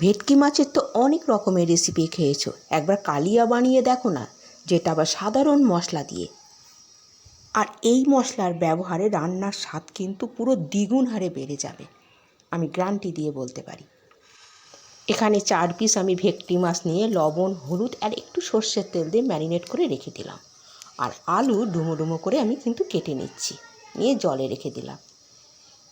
ভেটকি মাছের তো অনেক রকমের রেসিপি খেয়েছো। একবার কালিয়া বানিয়ে দেখো না, যেটা আবার সাধারণ মশলা দিয়ে। আর এই মশলার ব্যবহারে রান্নার স্বাদ কিন্তু পুরো দ্বিগুণ হারে বেড়ে যাবে, আমি গ্যারান্টি দিয়ে বলতে পারি। এখানে চার পিস আমি ভেটকি মাছ নিয়ে লবণ, হলুদ আর একটু সর্ষের তেল দিয়ে ম্যারিনেট করে রেখে দিলাম। আর আলু ডুমো ডুমো করে আমি কিন্তু কেটে নিচ্ছি, নিয়ে জলে রেখে দিলাম।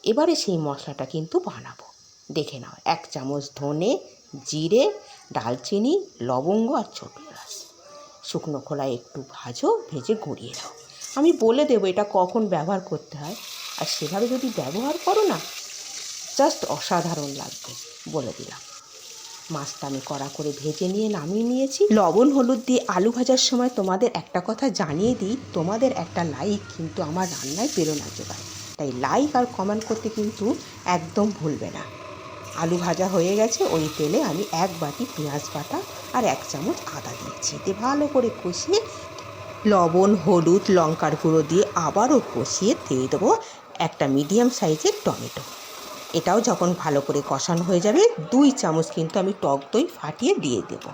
এবারে সেই মশলাটা কিন্তু বানাবো। দেখে নাও। এক চামচ ধনে, জিরে, ডালচিনি, লবঙ্গ আর ছোট এলাচ। শুকনো খোলায় একটু ভাজো, ভেজে গুঁড়িয়ে দাও আমি বলে দেবো এটা কখন ব্যবহার করতে হয়। আর সেভাবে যদি ব্যবহার করো না জাস্ট অসাধারণ লাগবে বলে দিলাম। মাছটা আমি কড়া করে ভেজে নিয়ে নামিয়ে নিয়েছি। লবণ, হলুদ দিয়ে আলু ভাজার সময় তোমাদের একটা কথা জানিয়ে দিই, তোমাদের একটা লাইক কিন্তু আমার রান্নায় প্রেরণা যোগায় তাই লাইক আর কমেন্ট করতে কিন্তু একদম ভুলবে না। আলু ভাজা হয়ে গেছে, ওই তেলে আমি এক বাটি পেঁয়াজ বাটা আর এক চামচ আদা দিয়েছি। দিয়ে ভালো করে কষিয়ে লবণ, হলুদ, লঙ্কার গুঁড়ো দিয়ে আবারও কষিয়ে দিয়ে দেবো একটা মিডিয়াম সাইজের টমেটো। এটাও যখন ভালো করে কষানো হয়ে যাবে, দুই চামচ কিন্তু আমি টক দই ফাটিয়ে দিয়ে দেব।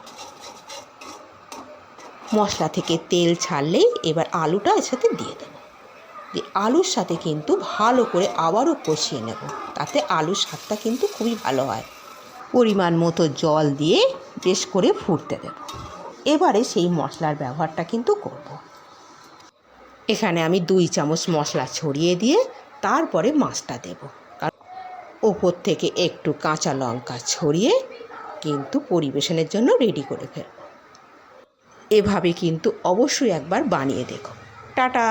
মশলা থেকে তেল ছাড়লেই এবার আলুটা এর সাথে দিয়ে দেবো। দিয়ে আলুর সাথে কিন্তু ভালো করে আবারও কষিয়ে নেব। তাতে আলুর স্বাদটা কিন্তু খুবই ভালো হয়। পরিমাণ মতো জল দিয়ে বেশ করে ফুটতে দেব। এবারে সেই মশলার ব্যবহারটা কিন্তু করব। এখানে আমি দুই চামচ মশলা ছড়িয়ে দিয়ে তারপরে মাছটা দেব। কারণ ওপর থেকে একটু কাঁচা লঙ্কা ছড়িয়ে কিন্তু পরিবেশনের জন্য রেডি করে ফেলব। এভাবে কিন্তু অবশ্যই একবার বানিয়ে দেখো। টাটা!